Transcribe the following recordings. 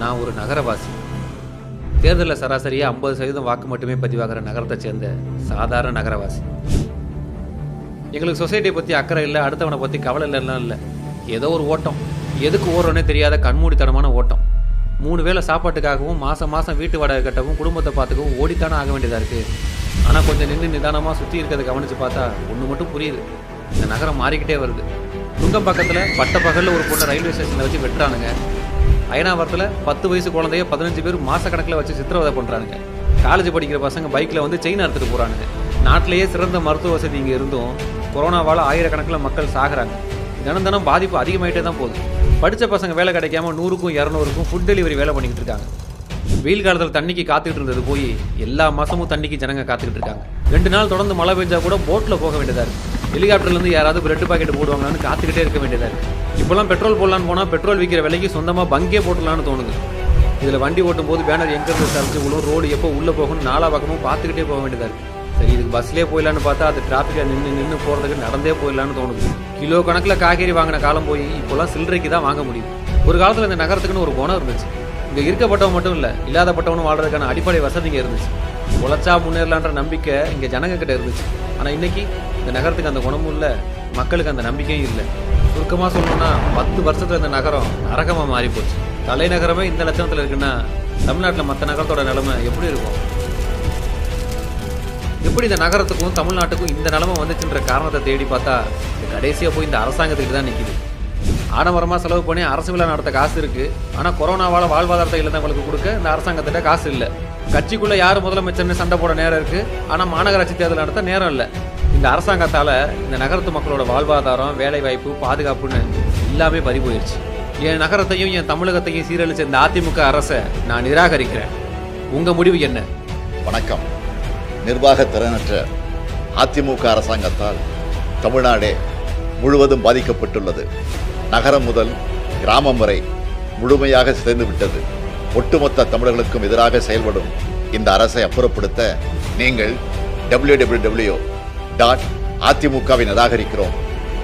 நான் ஒரு நகரவாசி. தேர்தலில் சராசரியாக ஐம்பது சதவீதம் வாக்கு மட்டுமே பதிவாகிற நகரத்தை சேர்ந்த சாதாரண நகரவாசி. எங்களுக்கு சொசைட்டியை பற்றி அக்கறை இல்லை அடுத்தவனை பற்றி கவலை இல்லைன்னா இல்லை. ஏதோ ஒரு ஓட்டம். எதுக்கு ஓடுறோன்னே தெரியாத கண்மூடித்தனமான ஓட்டம். மூணு வேளை சாப்பாட்டுக்காகவும் மாதம் மாதம் வீட்டு வாடகை கட்டவும் குடும்பத்தை பார்த்துக்கவும் ஓடித்தானே ஆக வேண்டியதாக இருக்குது ஆனால் கொஞ்சம் நின்று நிதானமாக சுற்றி இருக்கிறத கவனித்து பார்த்தா ஒன்று மட்டும் புரியுது. இந்த நகரம் மாறிக்கிட்டே வருது. துங்கம் பக்கத்தில் பட்ட பகலில் ஒரு பொண்ணை ரயில்வே ஸ்டேஷனில் வச்சு வெட்டுறானுங்க. அயனாவரத்தில் பத்து வயசு குழந்தைய பதினஞ்சு பேர் மாசக்கணக்கில் வச்சு சித்திரவதை பண்ணுறானுங்க காலேஜ் படிக்கிற பசங்க பைக்கில் வந்து செயின் அறுத்துட்டு போகிறானுங்க நாட்டிலேயே சிறந்த மருத்துவ வசதி இங்கே இருந்தும் கொரோனாவால் ஆயிரக்கணக்கில் மக்கள் சாகுறாங்க. தினம் தினம் பாதிப்பு அதிகமாயிட்டே தான் போகுது. படித்த பசங்க வேலை கிடைக்காம நூறுக்கும் இரநூறுக்கும் ஃபுட் டெலிவரி வேலை பண்ணிக்கிட்டு இருக்காங்க. வெயில் காலத்தில் தண்ணிக்கு காத்துக்கிட்டு இருந்தது போய் எல்லா மாசமும் தண்ணிக்கு ஜனங்க காத்துக்கிட்டு இருக்காங்க. ரெண்டு நாள் தொடர்ந்து மழை பெஞ்சா கூட போட்டில் போக வேண்டியதாக இருக்குது ஹெலிகாப்டர்லேருந்து யாராவது பிரெட் பாக்கெட் போடுவாங்களான்னு காத்துக்கிட்டே இருக்க வேண்டியதாக இருக்குது இப்போலாம் பெட்ரோல் போடலான்னு போனால் பெட்ரோல் விற்கிற விலைக்கு சொந்தமாக பங்கே போட்டலான்னு தோணுது. இதில் வண்டி ஓட்டும் போது பேனர் எங்கேருந்து சரிஞ்சு விழும் ரோடு எப்போ உள்ளே போகணும் நாலா பக்கமும் பார்த்துக்கிட்டே போக வேண்டியதாக இருக்குது சரி இதுக்கு பஸ்லேயே போயிடலான்னு பார்த்தா அது டிராஃபிக்கில் நின்று நின்று போகிறதுக்கு நடந்தே போயிடலான்னு தோணுது. கிலோ கணக்கில் காய்கறி வாங்கின காலம் போய் இப்போலாம் சில்லறைக்கு தான் வாங்க முடியும். ஒரு காலத்தில் இந்த நகரத்துக்குன்னு ஒரு குணம் இருந்துச்சு. இங்கே இருக்கப்பட்டவன் மட்டும் இல்லை இல்லாதப்பட்டவனும் வாழ்றதுக்கான அடிப்படை வசதிங்க இருந்துச்சு. உழைச்சா முன்னேறலான்ற நம்பிக்கை இங்கே ஜனங்க கிட்ட இருந்துச்சு. ஆனால் இன்னைக்கு இந்த நகரத்துக்கு அந்த குணமும் இல்லை மக்களுக்கு அந்த நம்பிக்கையும் இல்லை. சுருக்கமாக சொல்லணும்னா பத்து வருஷத்தில் இந்த நகரம் நரகமாக மாறி போச்சு தலைநகரமே இந்த லட்சணத்தில் இருக்குன்னா தமிழ்நாட்டில் மற்ற நகரத்தோட நிலைமை எப்படி இருக்கும்? எப்படி இந்த நகரத்துக்கும் தமிழ்நாட்டுக்கும் இந்த நிலைமை வந்துச்சுன்ற காரணத்தை தேடி பார்த்தா கடைசியாக போய் இந்த அரசாங்கத்துக்கிட்ட தான் நிற்கிது ஆடம்பரமாக செலவு பண்ணி அரசு விழா நடத்த காசு இருக்குது ஆனால் கொரோனாவால் வாழ்வாதாரத்தை இழந்தவங்களுக்கு கொடுக்க இந்த அரசாங்கத்திட்ட காசு இல்லை. கட்சிக்குள்ளே யார் முதலமைச்சர்னு சண்டை போட நேரம் இருக்குது ஆனால் மாநகராட்சி தேர்தல் நடத்த நேரம் இல்லை. இந்த அரசாங்கத்தால் இந்த நகரத்து மக்களோட வாழ்வாதாரம் வேலைவாய்ப்பு பாதுகாப்புன்னு எல்லாமே பறி போயிடுச்சு என் நகரத்தையும் என் தமிழகத்தையும் சீரழிச்ச இந்த அதிமுக அரசை நான் நிராகரிக்கிறேன். உங்கள் முடிவு என்ன? வணக்கம். நிர்வாக திறனற்ற அதிமுக அரசாங்கத்தால் தமிழ்நாடே முழுவதும் பாதிக்கப்பட்டுள்ளது. நகரம் முதல் கிராமம் வரை முழுமையாக சிதைந்துவிட்டது. ஒட்டுமொத்த தமிழர்களுக்கும் எதிராக செயல்படும் இந்த அரசை அப்புறப்படுத்த நீங்கள் டபிள்யூ டபிள்யூ டபிள்யூ டாட் அதிமுகவை நிராகரிக்கிறோம்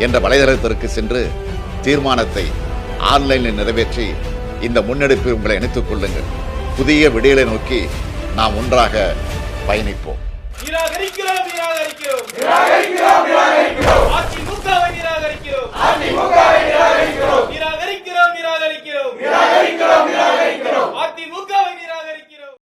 என்ற வலைதளத்திற்கு சென்று தீர்மானத்தை ஆன்லைனில் நிறைவேற்றி இந்த முன்னெடுப்பில் உங்களை இணைத்துக் கொள்ளுங்கள். புதிய விடியலை நோக்கி நாம் ஒன்றாக பயணிப்போம். நிராகரிக்கிறோம் நிராகரிக்கிறோம்.